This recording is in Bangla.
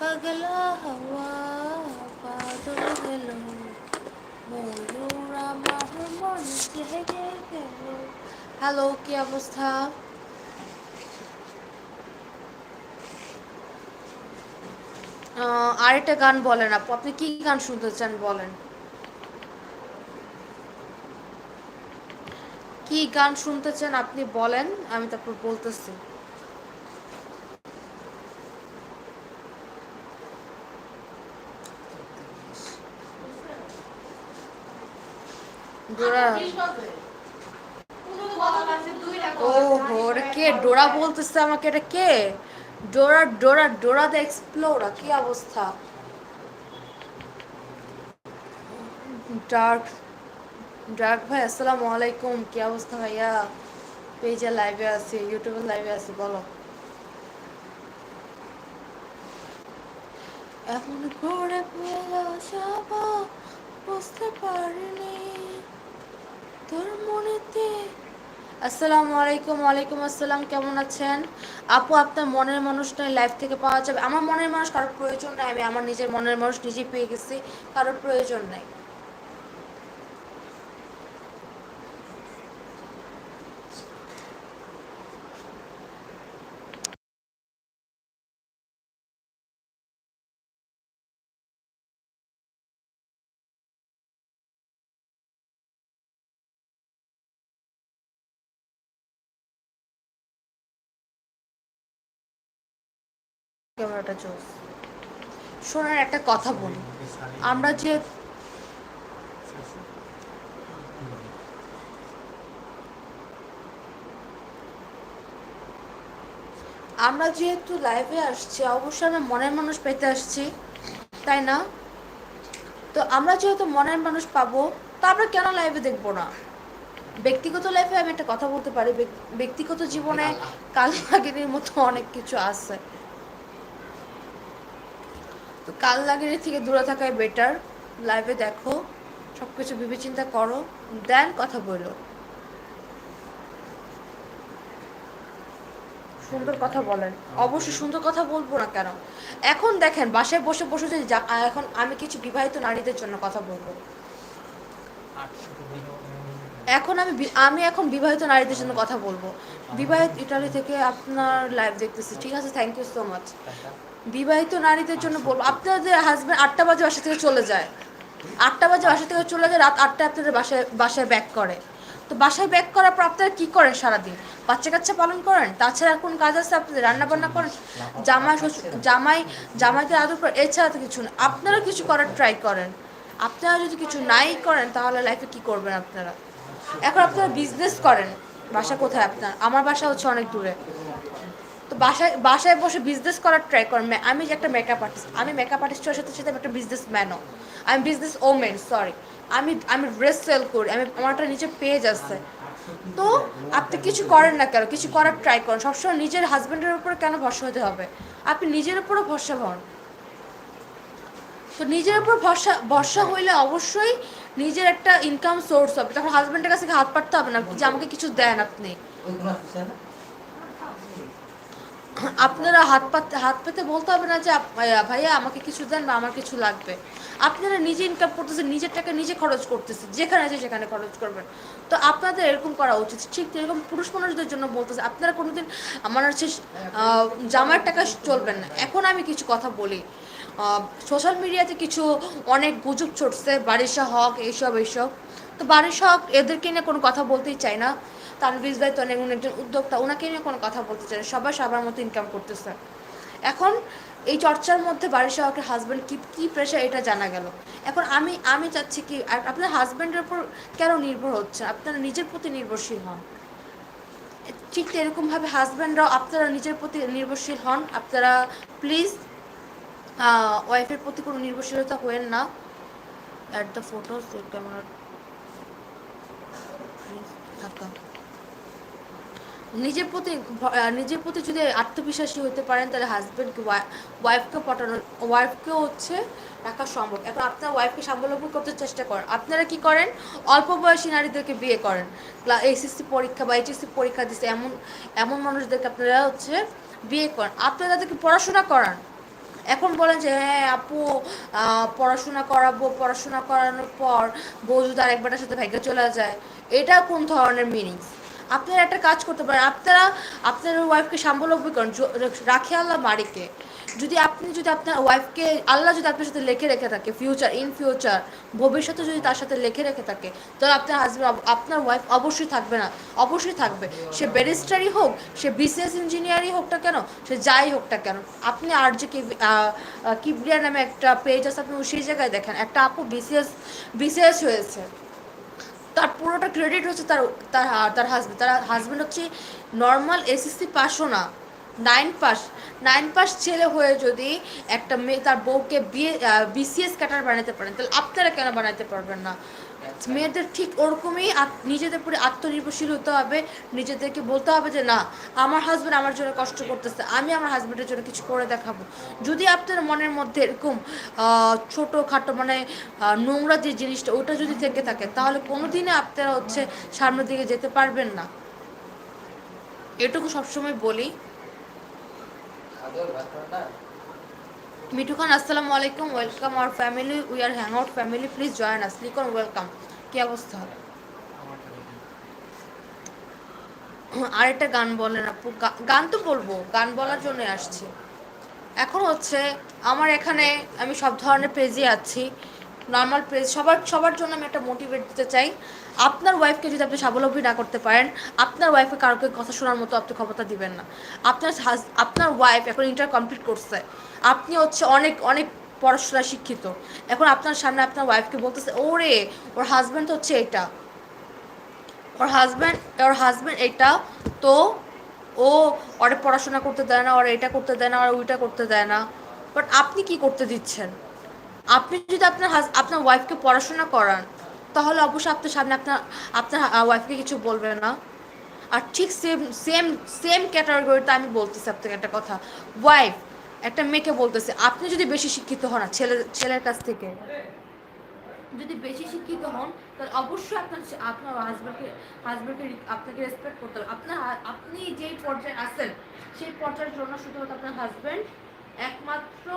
পাগলা হওয়া বাদল গেল ময়ূর আমার গেল হ্যালো কি অবস্থা আহ, আরেকটা গান বলেন আপু। আপনি কি গান শুনতে চান বলেন। কি গান শুনতে চান আপনি বলেন আমি তারপর বলতেছি। ডোরা। বলতেছে আমাকে, এটা কে? ডোরা ডোরা ডোরা কি অবস্থা? ডার্ক ডার্ক ভাই, আসসালামু আলাইকুম। কি অবস্থা ভাইয়া? পেজে লাইভে আছি ইউটিউবে লাইভে আছি, বলো। পেল যাব, বুঝতে পারিনি। তোর মনেতে। আসসালামু আলাইকুম, ওয়ালাইকুম আসসালাম, কেমন আছেন? আপু, আপনার মনের মানুষটা লাইফ থেকে পাওয়া যাবে। আমার মনের মানুষ কারোর প্রয়োজন নাই, আমি আমার নিজের মনের মানুষ নিজেই পেয়ে গেছি, কারোর প্রয়োজন নাই। ক্যামেরাটা চোস শোনার একটা কথা বলি। আমরা যে আমরা যেহেতু লাইভে আসছি অবশ্যই আমরা মনের মানুষ পেতে আসছি তাই না? তো আমরা যেহেতু মনের মানুষ পাবো তো আমরা কেন লাইভে দেখব না? ব্যক্তিগত লাইফে আমি একটা কথা বলতে পারি ব্যক্তিগত জীবনে কাল মতো অনেক কিছু আছে। তো কাল লাগেনি থেকে দূরে থাকাই বেটার লাইভে দেখো সব কিছু বিবেচিন্তা করো দেন কথা বলো। সুন্দর কথা বলেন। অবশ্যই সুন্দর কথা বলব না কেন? এখন দেখেন, বাসায় বসে বসে যা- এখন আমি কিছু বিবাহিত নারীদের জন্য কথা বলব। এখন আমি আমি এখন বিবাহিত নারীদের জন্য কথা বলব। বিবাহিত ইটালি থেকে আপনার লাইভ দেখতেছি। ঠিক আছে থ্যাংক ইউ সো মাচ বিবাহিত নারীদের জন্য বলব আপনাদের হাজব্যান্ড আটটা বাজে বাসা থেকে চলে যায়। আটটা বাজে বাসা থেকে চলে যায়, রাত আটটা আপনাদের বাসায় বাসায় ব্যাক করে। তো বাসায় ব্যাক করার পর আপনারা কী করেন সারাদিন? বাচ্চা কাচ্চা পালন করেন? তাছাড়া কোন কাজ আছে আপনাদের? রান্নাবান্না করেন? জামাই জামাই জামাইদের আদর করেন? এছাড়া তো কিছু না। আপনারা কিছু করার ট্রাই করেন। আপনারা যদি কিছু নাই করেন, তাহলে লাইফে কি করবেন আপনারা? এখন আপনারা বিজনেস করেন। বাসা কোথায় আপনার? আমার বাসা হচ্ছে অনেক দূরে। তো বাসায় বাসায় বসে বিজনেস করার ট্রাই করেন আমি যে একটা মেকআপ আর্টিস্ট আমি মেকআপ আর্টিস্টের সাথে সাথে আমি একটা বিজনেস ম্যানও আমি বিজনেস ওমেন সরি আমি আমি ড্রেস সেল করি, আমি আমার একটা নিজের পেজ আছে। তো আপনি কিছু করেন না কেন? কিছু করার ট্রাই করেন। সবসময় নিজের হাজব্যান্ডের উপরে কেন ভরসা হতে হবে? আপনি নিজের উপরও ভরসা হন। তো নিজের উপর ভরসা ভরসা হইলে অবশ্যই নিজের একটা ইনকাম সোর্স হবে। তখন হাজব্যান্ডের কাছে হাত পাততে হবে না, যে আমাকে কিছু দেন আপনি। আপনারা হাত পাতে হাত পেতে বলতে হবে না যে ভাইয়া, আমাকে কিছু দেন বা আমার কিছু লাগবে। আপনারা নিজে ইনকাম করতেছেন নিজের টাকা নিজে খরচ করতেছেন যেখানে আছে সেখানে খরচ করবেন। তো আপনাদের এরকম করা উচিত। ঠিক এরকম পুরুষ মানুষদের জন্য বলতেছে আপনারা কোনোদিন আমার হচ্ছে জামার টাকা চলবেন না। এখন আমি কিছু কথা বলি। সোশ্যাল মিডিয়াতে কিছু অনেক গুজব ছড়ছে বারিশা হক এইসব এইসব। তো বারিশা হক এদেরকে নিয়ে কোনো কথা বলতেই চাই না। তানভিজ ভাই তো অনেক একজন উদ্যোক্তা ওনাকে নিয়ে কোনো কথা বলতে চাই সবাই সবার মতো ইনকাম করতেছে। এখন এই চর্চার মধ্যে বাড়ির সহকের হাজব্যান্ড কি কী প্রেশার এটা জানা গেল। এখন আমি আমি চাচ্ছি কি আপনার হাজব্যান্ডের উপর কেন নির্ভর হচ্ছে? আপনারা নিজের প্রতি নির্ভরশীল হন। ঠিক এরকমভাবে হাজব্যান্ডরাও আপনারা নিজের প্রতি নির্ভরশীল হন। আপনারা প্লিজ ওয়াইফের প্রতি কোনো নির্ভরশীলতা হয়েন না। অ্যাট দ্য ফটোস ক্যামেরা নিজের প্রতি নিজের প্রতি যদি আত্মবিশ্বাসী হতে পারেন, তাহলে হাজব্যান্ডকে ওয়াইফকে পটানো ওয়াইফকেও হচ্ছে রাখা সম্ভব। এখন আপনার ওয়াইফকে স্বাবলম্বী করতে চেষ্টা করেন। আপনারা কি করেন? অল্প বয়সী নারীদেরকে বিয়ে করেন। এইচএসসি পরীক্ষা বা এইচএসসি পরীক্ষা দিচ্ছে এমন এমন মানুষদেরকে আপনারা হচ্ছে বিয়ে করেন। আপনারা তাদেরকে পড়াশোনা করান। এখন বলেন যে হ্যাঁ আপু পড়াশোনা করাবো, পড়াশোনা করানোর পর বউ যদি আরেকবারের সাথে ভাগ্যে চলে যায়। এটা কোন ধরনের মিনিংস আপনারা একটা কাজ করতে পারেন। আপনারা আপনার ওয়াইফকে স্বাবলম্বী করেন রাখে আল্লাহ মারিকে। যদি আপনি যদি আপনার ওয়াইফকে আল্লাহ যদি আপনার সাথে লেখে রেখে থাকে ফিউচার ইন ফিউচার ভবিষ্যতে যদি তার সাথে লেখে রেখে থাকে, তাহলে আপনার হাজব্যান্ড আপনার ওয়াইফ অবশ্যই থাকবে না। অবশ্যই থাকবে। সে ব্যারিস্টারই হোক, সে বিসিএস ইঞ্জিনিয়ারই হোক না কেন, সে যাই হোক না কেন। আপনি আর যে কিবরিয়া নামে একটা পেজ আছে, আপনি সেই জায়গায় দেখেন। একটা আপু বিসিএস বিসিএস হয়েছে। তার পুরোটা ক্রেডিট হচ্ছে তার তার তার হাজব্যান্ড তার হাজব্যান্ড হচ্ছে নর্মাল এসএসসি পাসও না নাইন পাস নাইন পাস ছেলে হয়ে যদি একটা মেয়ে তার বউকে বিয়ে বিসিএস ক্যাটার বানাতে পারেন, তাহলে আপনারা কেন বানাতে পারবেন না? মেয়েদের ঠিক ওরকমই নিজেদের উপরে আত্মনির্ভরশীল হতে হবে নিজেদেরকে বলতে হবে যে না আমার হাজব্যান্ড আমার জন্য কষ্ট করতেছে আমি আমার হাজব্যান্ডের জন্য কিছু করে দেখাবো। যদি আপনার মনের মধ্যে এরকম আহ, ছোটো খাটো মানে নোংরা যে জিনিসটা ওটা যদি থেকে থাকে তাহলে কোনোদিনে আপনারা হচ্ছে সামনের দিকে যেতে পারবেন না। এটুকু সবসময় বলি। মিঠু খান আসসালামু আলাইকুম welcome our family we are hang out family please join us Likhon welcome কি অবস্থা? আর একটা গান বলেন আপু। গান তো বলব, গান বলার জন্য আসছি। এখন হচ্ছে, আমার এখানে আমি সব ধরনের পেজে আছি। নর্মাল পেজ সবার সবার জন্য আমি একটা মোটিভেট দিতে চাই। আপনার ওয়াইফকে যদি আপনি স্বাবলম্বী না করতে পারেন, আপনার ওয়াইফকে কারোকে কথা শোনার মতো আপনি ক্ষমতা দিবেন না। আপনার আপনার ওয়াইফ এখন ইন্টার কমপ্লিট করছে। আপনি হচ্ছে অনেক অনেক পড়াশোনা শিক্ষিত। এখন আপনার সামনে আপনার ওয়াইফকে বলতেছে, ওরে, ওর হাজব্যান্ড হচ্ছে এটা। ওর হাজব্যান্ড ওর হাজব্যান্ড এটা। তো ও ওরে পড়াশোনা করতে দেয় না, ওর এটা করতে দেয় না, ওর ওইটা করতে দেয় না। বাট আপনি কি করতে দিচ্ছেন? আপনি যদি আপনার আপনার ওয়াইফকে পড়াশোনা করান, তাহলে অবশ্যই আপনার সামনে আপনার আপনার ওয়াইফকে কিছু বলবে না। আর ঠিক সেম সেম সেম ক্যাটাগরিতে আমি বলতেছি আপনাকে একটা কথা। ওয়াইফ একটা মেয়েকে বলতেছে, আপনি যদি বেশি শিক্ষিত হন ছেলে, ছেলের কাছ থেকে, যদি বেশি শিক্ষিত হন, তাহলে অবশ্যই আপনার আপনার হাজব্যান্ডকে হাজব্যান্ডকে আপনাকে রেসপেক্ট করতে হবে। আপনার আপনি যেই পর্যায়ে আছেন, সেই পর্যায়ের জন্য শুধুমাত্র আপনার হাজব্যান্ড একমাত্র